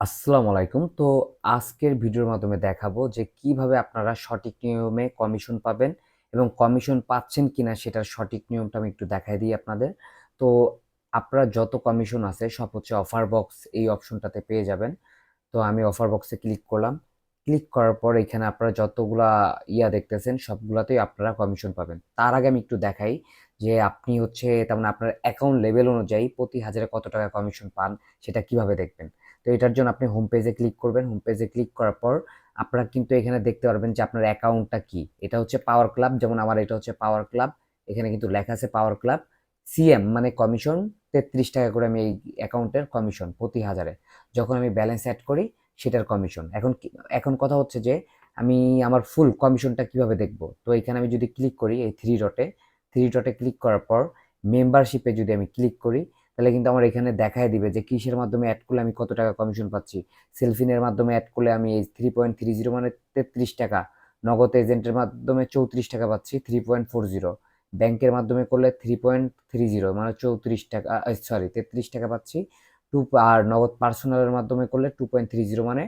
আসসালামু আলাইকুম। তো আজকের ভিডিওর মাধ্যমে দেখাবো যে কীভাবে আপনারা সঠিক নিয়মে কমিশন পাবেন এবং কমিশন পাচ্ছেন কিনা সেটার সঠিক নিয়মটা আমি একটু দেখাই দিই আপনাদের। তো আপনার যত কমিশন আছে, সব হচ্ছে অফার বক্স এই অপশনটাতে পেয়ে যাবেন। তো আমি অফার বক্সে ক্লিক করলাম। ক্লিক করার পর এখানে আপনারা যতগুলা ইয়া দেখতেছেন, সবগুলাতেই আপনারা কমিশন পাবেন। তার আগে আমি একটু দেখাই যে আপনি হচ্ছে, তার মানে আপনার অ্যাকাউন্ট লেভেল অনুযায়ী প্রতি হাজারে কত টাকা কমিশন পান, সেটা কীভাবে দেখবেন। তো এটার জন্য আপনি হোম পেজে ক্লিক করবেন। হোম পেজে ক্লিক করার পর আপনারা কিন্তু এখানে দেখতে পারবেন যে আপনার অ্যাকাউন্টটা কি। এটা হচ্ছে পাওয়ার ক্লাব যেমন আমার এটা হচ্ছে পাওয়ার ক্লাব এখানে কিন্তু লেখা আছে পাওয়ার ক্লাব সিএম মানে কমিশন তেত্রিশ টাকা করে আমি এই অ্যাকাউন্টের কমিশন প্রতি হাজারে। যখন আমি ব্যালেন্স অ্যাড করি, সেটার কমিশন এখন এখন কথা হচ্ছে যে আমি আমার ফুল কমিশনটা কীভাবে দেখব? তো এখানে আমি যদি ক্লিক করি এই থ্রি ডটে থ্রি ডটে ক্লিক করার পর মেম্বারশিপে যদি আমি ক্লিক করি তাহলে কিন্তু আমার এখানে দেখায় দিবে যে কিসের মাধ্যমে অ্যাড করলে আমি কত টাকা কমিশন পাচ্ছি। সেলফিনের মাধ্যমে অ্যাড করলে আমি এই থ্রি পয়েন্ট থ্রি জিরো মানে তেত্রিশ টাকা, নগদ এজেন্টের মাধ্যমে চৌত্রিশ টাকা পাচ্ছি থ্রি পয়েন্ট ফোর জিরো ব্যাংকের মাধ্যমে করলে থ্রি পয়েন্ট থ্রি জিরো মানে চৌত্রিশ টাকা সরি তেত্রিশ টাকা পাচ্ছি। টু, আর নগদ পার্সোনালের মাধ্যমে করলে টু পয়েন্ট থ্রি জিরো মানে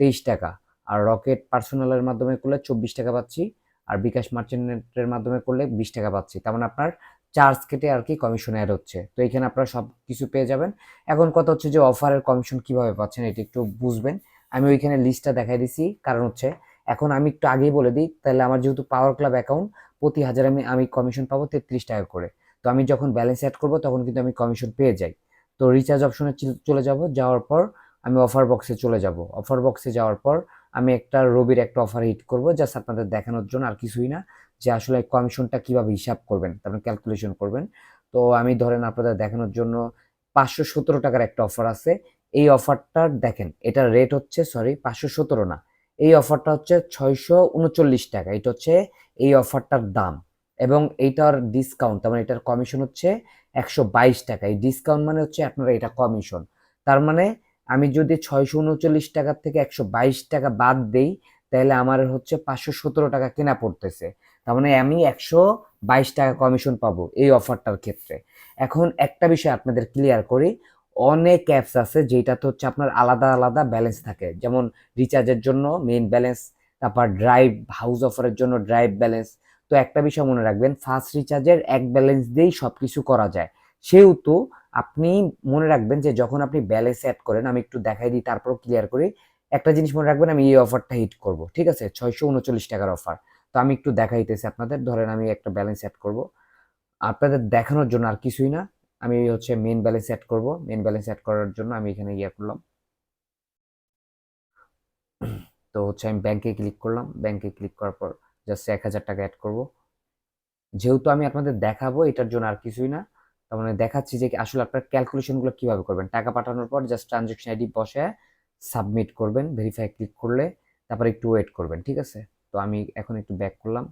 তেইশ টাকা। আর রকেট পার্সোনালের মাধ্যমে করলে চব্বিশ টাকা পাচ্ছি। আর বিকাশ মার্চেন্টের মাধ্যমে করলে বিশ টাকা পাচ্ছি। তার মানে আপনার চার্জ কেটে আর কি কমিশন অ্যাড হচ্ছে। তো এখানে আপনারা সব কিছু পেয়ে যাবেন। এখন কথা হচ্ছে যে অফারের কমিশন কীভাবে পাচ্ছেন এটি একটু বুঝবেন। আমি ওইখানে লিস্টটা দেখাই দিছি। কারণ হচ্ছে, এখন আমি একটু আগেই বলে দিই, তাহলে আমার যেহেতু পাওয়ার ক্লাব অ্যাকাউন্ট প্রতি হাজার আমি আমি কমিশন পাবো তেত্রিশ টাকা করে। তো আমি যখন ব্যালেন্স অ্যাড করব, তখন কিন্তু আমি কমিশন পেয়ে যাই। তো রিচার্জ অপশনে চলে যাব। যাওয়ার পর আমি অফার বক্সে চলে যাব। অফার বক্সে যাওয়ার পর আমি একটা রবির একটা অফার হিট করব জাস্ট আপনাদের দেখানোর জন্য, আর কিছুই না। যে আসলে কমিশনটা কীভাবে হিসাব করবেন, তারপরে ক্যালকুলেশন করবেন। তো আমি ধরেন আপনাদের দেখানোর জন্য পাঁচশো সতেরো টাকার একটা অফার আছে। এই অফারটার দেখেন, এটার রেট হচ্ছে সরি পাঁচশো সতেরো না। এই অফারটা হচ্ছে ছয়শো উনচল্লিশ টাকা। এটা হচ্ছে এই অফারটার দাম। এবং এইটার ডিসকাউন্ট তার মানে এটার কমিশন হচ্ছে একশো বাইশ টাকা। এই ডিসকাউন্ট মানে হচ্ছে আপনারা এটা কমিশন তার মানে আমি যদি ছয়শো উনচল্লিশ টাকার থেকে একশো বাইশ টাকা বাদ দেই, তাহলে আমার হচ্ছে পাঁচশো সতেরো টাকা কেনা পড়তেছে। তার মানে আমি একশো বাইশ টাকা কমিশন পাবো এই অফারটার ক্ষেত্রে। এখন একটা বিষয় আপনাদের ক্লিয়ার করি, অনেক অ্যাপস আছে যেটাতে হচ্ছে আপনার আলাদা আলাদা ব্যালেন্স থাকে। যেমন রিচার্জের জন্য মেইন ব্যালেন্স তারপর ড্রাইভ হাউস অফারের জন্য ড্রাইভ ব্যালেন্স তো একটা বিষয় মনে রাখবেন ফার্স্ট রিচার্জের এক ব্যালেন্স দিয়েই সব কিছু করা যায়। সেহেতু আপনি মনে রাখবেন যে যখন আপনি ব্যালেন্স অ্যাড করেন, আমি একটু দেখাই দিই তারপর ক্লিয়ার করি। একটা জিনিস মনে রাখবেন, আমি এই অফারটা হিট করব, ঠিক আছে? ছয়শো উনচল্লিশ টাকার অফার তো আমি একটু দেখাইতেছি আপনাদের। ধরেন আমি একটা ব্যালেন্স অ্যাড করব। আপনাদের দেখানোর জন্য আর কিছুই না। আমি হচ্ছে মেন ব্যালেন্স অ্যাড করব। মেন ব্যালেন্স অ্যাড করার জন্য আমি এখানে ইয়ে করলাম। তো হচ্ছে আমি ব্যাংকে ক্লিক করলাম। ব্যাংকে ক্লিক করার পর জাস্ট এক হাজার টাকা অ্যাড করব। যেহেতু আমি আপনাদের দেখাবো, এটার জন্য আর কিছুই না। তার মানে দেখাচ্ছি যে আসলে আপনার ক্যালকুলেশনগুলো কীভাবে করবেন। টাকা পাঠানোর পর জাস্ট ট্রানজেকশন আইডি বসে সাবমিট করবেন ভেরিফাই ক্লিক করলে, তারপর একটু ওয়েট করবেন, ঠিক আছে? তো আমি এখন একটু ব্যাক করলাম।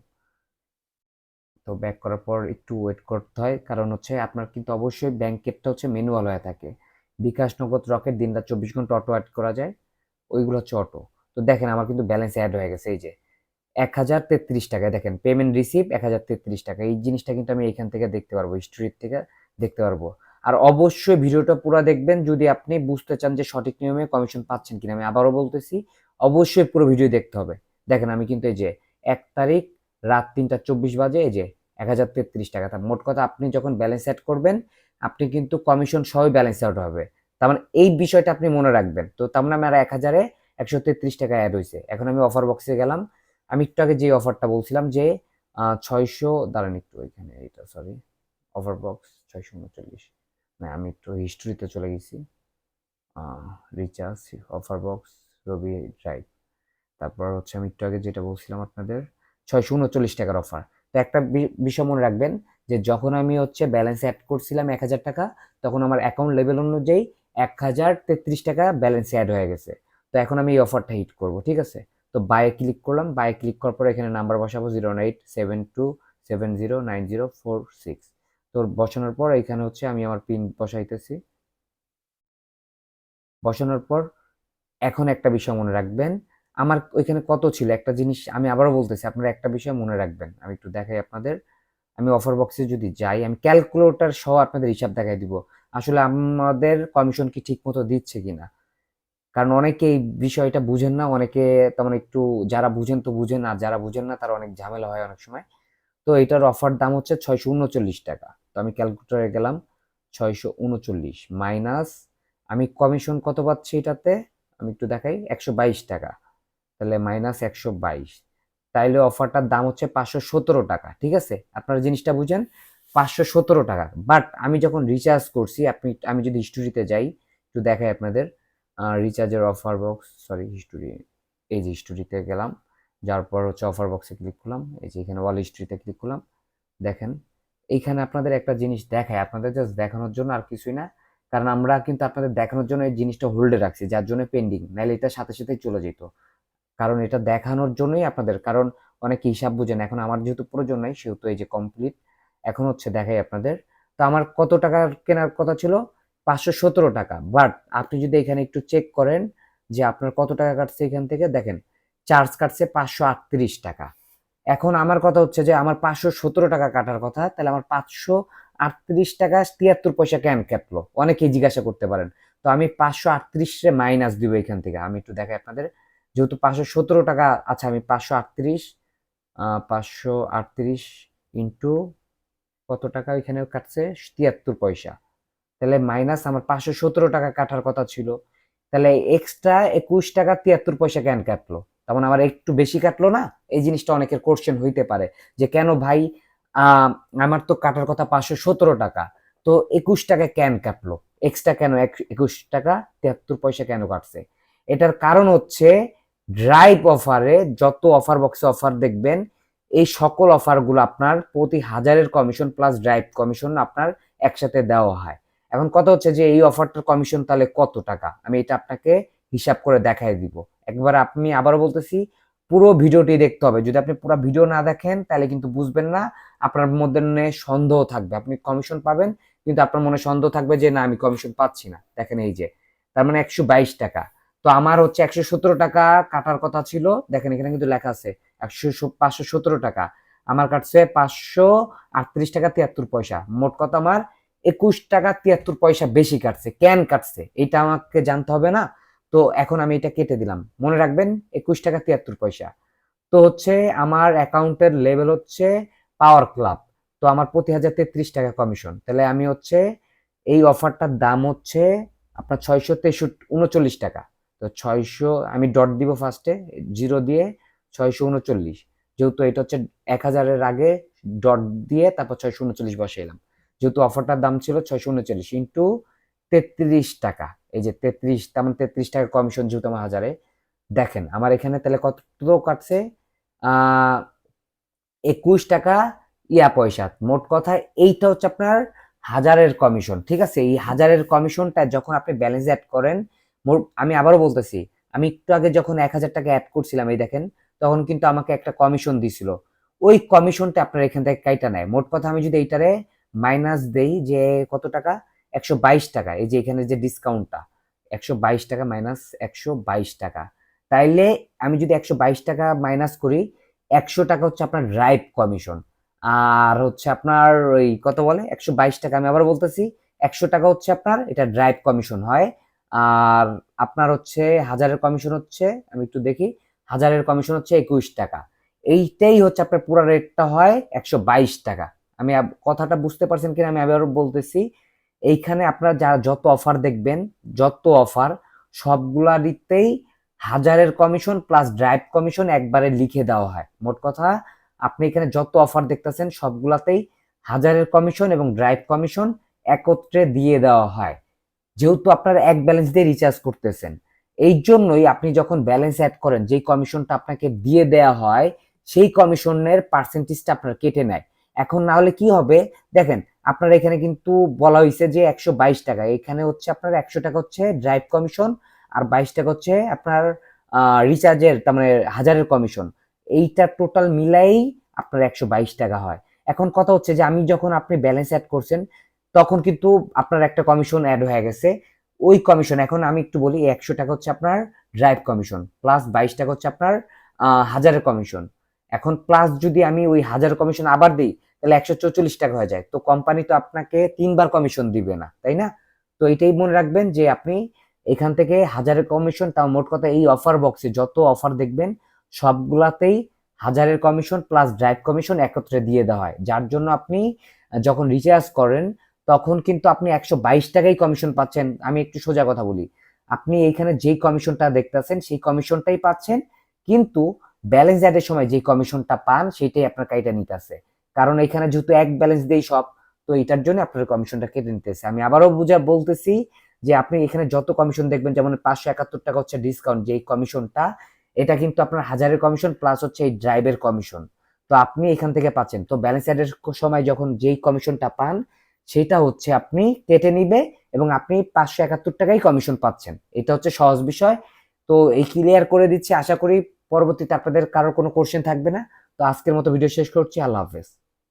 তো ব্যাক করার পর একটু ওয়েট করতে হয়। কারণ হচ্ছে আপনার কিন্তু অবশ্যই ব্যাংকেরটা হচ্ছে ম্যানুয়াল হয়ে থাকে। বিকাশ নগদ, রকেট দিন রাত চব্বিশ ঘণ্টা অটো অ্যাড করা যায়। ওইগুলো হচ্ছে অটো তো দেখেন আমার কিন্তু ব্যালেন্স অ্যাড হয়ে গেছে, এই যে এক হাজার তেত্রিশ টাকায় দেখেন পেমেন্ট রিসিভ এক হাজার তেত্রিশ টাকা। এই জিনিসটা কিন্তু আমি এখান থেকে দেখতে পারব হিস্ট্রির থেকে দেখতে পারব। আর অবশ্যই ভিডিওটা পুরো দেখবেন যদি আপনি বুঝতে চান যে সঠিক নিয়মে কমিশন পাচ্ছেন কিনা। আমি আবারও বলতেছি, অবশ্যই পুরো ভিডিও দেখতে হবে। দেখেন আমি কিন্তু এই যে এক তারিখ রাত তিনটা চব্বিশ বাজে, এই যে এক হাজার তেত্রিশ টাকা। তার মোট কথা আপনি যখন ব্যালেন্স অ্যাড করবেন, আপনি কিন্তু কমিশন সহই ব্যালেন্স আউট হবে। তার মানে এই বিষয়টা আপনি মনে রাখবেন। তো তার মানে আমার এক হাজারে একশো তেত্রিশ টাকা অ্যাড হয়েছে এখন আমি অফার বক্সে গেলাম। আমি একটু আগে যে অফারটা বলছিলাম যে ছয়শো, দাঁড়ান একটু ওইখানে এটা সরি অফার বক্স ছয়শো উনচল্লিশ। না, আমি একটু হিস্ট্রিতে চলে গেছি। Recharge offer box Robi drive তারপর হচ্ছে আমি একটু আগে যেটা বলছিলাম আপনাদের, ছয়শো উনচল্লিশ টাকার অফার তো একটা বিষয় মনে রাখবেন যে যখন আমি হচ্ছে ব্যালেন্স অ্যাড করছিলাম এক হাজার টাকা, তখন আমার অ্যাকাউন্ট লেভেল অনুযায়ী এক হাজার তেত্রিশ টাকা ব্যালেন্স অ্যাড হয়ে গেছে। তো এখন আমি এই অফারটা হিট করব, ঠিক আছে? তো বায়ে ক্লিক করলাম বায়ে ক্লিক করার পর এখানে নাম্বার বসাবো zero eight seven two seven zero nine zero four six তো বসানোর পর এখানে হচ্ছে আমি আমার পিন বসাইতেছি। বসানোর পর এখন একটা বিষয় মনে রাখবেন আমার ওইখানে কত ছিল? একটা জিনিস আমি আবারও বলতেছি, আপনারা একটা বিষয় মনে রাখবেন। আমি একটু দেখাই আপনাদের। আমি অফার বক্সে যদি যাই, আমি ক্যালকুলেটর সহ আপনাদের হিসাব দেখাই দিব। আসলে আমাদের কমিশন কি ঠিক মতো দিচ্ছে কিনা? কারণ অনেকে এই বিষয়টা বুঝেন না, অনেকে তেমন একটু যারা বুঝেন তো বুঝেন, আর যারা বুঝেন না তারা অনেক ঝামেলা হয় অনেক সময়। তো এটার অফার দাম হচ্ছে ছয়শো উনচল্লিশ টাকা। তো আমি ক্যালকুলেটরে গেলাম ছয়শো উনচল্লিশ মাইনাস আমি কমিশন কত পাচ্ছি এটাতে? আমি একটু দেখাই, একশো বাইশ টাকা। তাহলে মাইনাস একশো বাইশ। তাইলে অফারটার দাম হচ্ছে পাঁচশো সতেরো টাকা, ঠিক আছে? আপনারা জিনিসটা বুঝেন? পাঁচশো সতেরো টাকা। বাট আমি যখন রিচার্জ করছি, আপনি, আমি যদি হিস্টোরিতে যাই, একটু দেখাই আপনাদের। রিচার্জের অফার বক্স সরি হিস্টোরি এই যে হিস্টোরিতে গেলাম যার পর হচ্ছে অফার বক্সে ক্লিক করলাম, এই যে এখানে ওয়াল হিস্ট্রিতে ক্লিক করলাম, দেখেন। এইখানে আপনাদের একটা জিনিস দেখায় আপনাদের জাস্ট দেখানোর জন্য আর কিছুই না, কারণ আমরা কিন্তু আপনাদের দেখানোর জন্য এই জিনিসটা হোল্ডে রাখছি, যার জন্য পেন্ডিং নাহলে এটা সাথে সাথেই চলে যেত। কারণ এটা দেখানোর জন্যই আপনাদের, কারণ অনেকে হিসাব বুঝেন, এখন আমার যেহেতু প্রয়োজন নাই, সেহেতু এই যে কমপ্লিট এখন হচ্ছে দেখাই আপনাদের। তো আমার কত টাকার কেনার কথা ছিল? পাঁচশো সতেরো টাকা। বাট আপনি যদি এখানে একটু চেক করেন যে আপনার কত টাকা কাটছে এখান থেকে, দেখেন চার্জ কাটছে পাঁচশো আটত্রিশ টাকা। এখন আমার কথা হচ্ছে যে আমার পাঁচশো সতেরো টাকা কাটার কথা, তাহলে আমার পাঁচশো আটত্রিশ টাকা তিয়াত্তর পয়সা কেন কাটলো? অনেকেই জিজ্ঞাসা করতে পারেন। তো আমি পাঁচশো আটত্রিশে মাইনাস দিব এখান থেকে। আমি একটু দেখাই আপনাদের। যেহেতু পাঁচশো সতেরো টাকা আচ্ছা আমি পাঁচশো আটত্রিশ পাঁচশো আটত্রিশ ইন্টু কত টাকা এখানে কাটছে? তিয়াত্তর পয়সা। তাহলে মাইনাস আমার পাঁচশো সতেরো টাকা কাটার কথা ছিল। তাহলে এক্সট্রা একুশ টাকা তিয়াত্তর পয়সা কেন কাটলো? তেমন আমার একটু বেশি কাটলো না? এই জিনিসটা অনেকের কোশ্চেন হইতে পারে যে কেন ভাই আমার তো কাটার কথা পাঁচশো সতেরো টাকা। তো একুশ টাকা কেন কাটলো? এক্সট্রা কেন? একুশ টাকা তিয়াত্তর পয়সা কেন কাটছে? এটার কারণ হচ্ছে ড্রাইভ অফারে যত অফার বক্সে অফার দেখবেন, এই সকল অফারগুলো আপনার প্রতি হাজারের কমিশন প্লাস ড্রাইভ কমিশন আপনার একসাথে দেওয়া হয়। এখন কথা হচ্ছে যে এই অফারটার কমিশন তাহলে কত টাকা? আমি এটা আপনাকে হিসাব করে দেখাই দিব। একবার আপনি আবারও বলতেছি, পুরো ভিডিওটি দেখতে হবে। যদি আপনি পুরো ভিডিও না দেখেন, তাহলে কিন্তু বুঝবেন না, আপনার মধ্যে সন্দেহ থাকবে। আপনি কমিশন পাবেন, কিন্তু আপনার মনে সন্দেহ থাকবে যে না, আমি কমিশন পাচ্ছি না। দেখেন এই যে, তার মানে একশো বাইশ টাকা। তো আমার হচ্ছে একশো সতেরো টাকা কাটার কথা ছিল। দেখেন এখানে কিন্তু লেখা আছে, একশো পাঁচশো সতেরো টাকা। আমার কাটছে পাঁচশো আটত্রিশ টাকা তিয়াত্তর পয়সা। মোট কথা আমার একুশ টাকা তিয়াত্তর পয়সা বেশি কাটছে। কেন কাটছে? এটা আমাকে জানতে হবে না। তো এখন আমি এটা কেটে দিলাম। মনে রাখবেন, একুশ টাকা তিয়াত্তর পয়সা। তো হচ্ছে আমার অ্যাকাউন্টের লেভেল হচ্ছে পাওয়ার ক্লাব। তো আমার প্রতি হাজার তেত্রিশ টাকা কমিশন। তাহলে আমি হচ্ছে এই অফারটার দাম হচ্ছে আপনার ছয়শো তেষট্টি, উনচল্লিশ টাকা। তো ছয়শো, আমি ডট দিব ফার্স্টে জিরো দিয়ে ছয়শো উনচল্লিশ। যেহেতু এটা হচ্ছে এক হাজারের আগে ডট দিয়ে তারপর ছয়শো উনচল্লিশ বসে এলাম। যেহেতু অফারটার দাম ছিল ছয়শো উনচল্লিশ ইন্টু তেত্রিশ টাকা। এই যে তেত্রিশ তেমন মানে তেত্রিশ টাকার কমিশন যেহেতু আমার হাজারে। দেখেন, আমার এখানে তাহলে কত কাটছে? একুশ টাকা, ইয়া পয়সা। মোট কথা এইটা হচ্ছে আপনার হাজারের কমিশন ঠিক আছে? এই হাজারের কমিশনটা যখন আপনি ব্যালেন্স অ্যাড করেন আমি আবারও বলতেছি, আমি একটু আগে যখন এক হাজার টাকা অ্যাড করছিলাম, এই দেখেন, তখন কিন্তু আমাকে একটা কমিশন দিছিল। ওই কমিশনটা আপনার এখান থেকে কাইটা নেয়। মোট কথা আমি যদি এইটারে মাইনাস দেই যে কত টাকা? একশো বাইশ টাকা। এই যে এখানে যে ডিসকাউন্টটা একশো বাইশ টাকা মাইনাস একশো বাইশ টাকা। তাইলে আমি যদি একশো বাইশ টাকা মাইনাস করি, একশো টাকা হচ্ছে আপনার ড্রাইভ কমিশন আর হচ্ছে আপনার ওই কত বলে? একশো বাইশ টাকা। আমি আবার বলতেছি, একশো টাকা হচ্ছে আপনার এটা ড্রাইভ কমিশন হয়। আর আপনার হচ্ছে হাজারের কমিশন হচ্ছে, আমি একটু দেখি, হাজারের কমিশন হচ্ছে একুশ টাকা। এইটাই হচ্ছে আপনার পুরো রেটটা হয় একশো বাইশ টাকা। আমি কথাটা বুঝতে পারছেন কিনা আমি আবার বলতেছি, এইখানে আপনারা যারা যত অফার দেখবেন, যত অফার সবগুলারিতেই হাজারের কমিশন প্লাস ড্রাইভ কমিশন একবারে লিখে দেওয়া হয়। মোট কথা, আপনি এখানে যত অফার দেখতেছেন, সবগুলাতেই হাজারের কমিশন এবং ড্রাইভ কমিশন একত্রে দিয়ে দেওয়া হয়। যেহেতু আপনারা এক ব্যালেন্স দিয়ে রিচার্জ করতেছেন, এই জন্যই আপনি যখন ব্যালেন্স অ্যাড করেন, যেই কমিশনটা আপনাকে দিয়ে দেয়া হয়, সেই কমিশনের পার্সেন্টেজটা আপনার কেটে নেয়। এখন না হলে কি হবে? দেখেন, আপনার এখানে কিন্তু বলা হয়েছে যে একশো বাইশ টাকা, এখানে হচ্ছে আপনার একশো টাকা হচ্ছে ড্রাইভ কমিশন আর বাইশ টাকা হচ্ছে আপনার রিচার্জের তার মানে হাজারের কমিশন। এইটা টোটাল মিলাই আপনার একশো বাইশ টাকা হয়। এখন কথা হচ্ছে যে আমি যখন আপনি ব্যালেন্স অ্যাড করছেন তখন কিন্তু আপনার একটা কমিশন অ্যাড হয়ে গেছে। ওই কমিশন এখন আমি একটু বলি, একশো টাকা হচ্ছে আপনার ড্রাইভ কমিশন প্লাস বাইশ টাকা হচ্ছে আপনার হাজারের কমিশন এখন প্লাস যদি আমি ওই হাজার কমিশন আবার দিই, তাহলে একশো চৌচল্লিশ টাকা হয়ে যায়। তো কোম্পানি তো আপনাকে তিনবার কমিশন দিবে না, তাই না? তো এটাই মনে রাখবেন যে আপনি এখান থেকে হাজারের কমিশন তাও মোট কথা এই অফার বক্সে যত অফার দেখবেন, সবগুলাতেই হাজারের কমিশন প্লাস ড্রাইভ কমিশন একত্রে দিয়ে দেওয়া হয়। যার জন্য আপনি যখন রিচার্জ করেন তখন কিন্তু আপনি একশো বাইশ টাকাই কমিশন পাচ্ছেন। আমি একটু সোজা কথা বলি। আপনি এইখানে যেই কমিশনটা দেখতেছেন, সেই কমিশনটাই পাচ্ছেন, কিন্তু ব্যালেন্স অ্যাডের সময় যে কমিশনটা পান সেটাই আপনার কাইটা নিতেছে। কারণ এখানে যেহেতু এক ব্যালেন্স দেই সব, তো এটার জন্য আপনার কমিশনটা কেটে নিতেছে। আমি আবারও বুঝা বলতেছি যে আপনি এখানে যত কমিশন দেখবেন, যেমন পাঁচশো একাত্তর টাকা হচ্ছে ডিসকাউন্ট যে কমিশনটা এটা কিন্তু আপনার হাজারের কমিশন প্লাস হচ্ছে এই ড্রাইভের কমিশন তো আপনি এখান থেকে পাচ্ছেন। তো ব্যালেন্স অ্যাডের সময় যখন যেই কমিশনটা পান সেটা হচ্ছে আপনি কেটে নিবে এবং আপনি পাঁচশো একাত্তর টাকাই কমিশন পাচ্ছেন। এটা হচ্ছে সহজ বিষয়। তো এই ক্লিয়ার করে দিচ্ছি। আশা করি পরবর্তীতে আপনাদের কারোর কোনো কোশ্চেন থাকবে না। তো আজকের মতো ভিডিও শেষ করছি। আল্লাহ হাফেজ।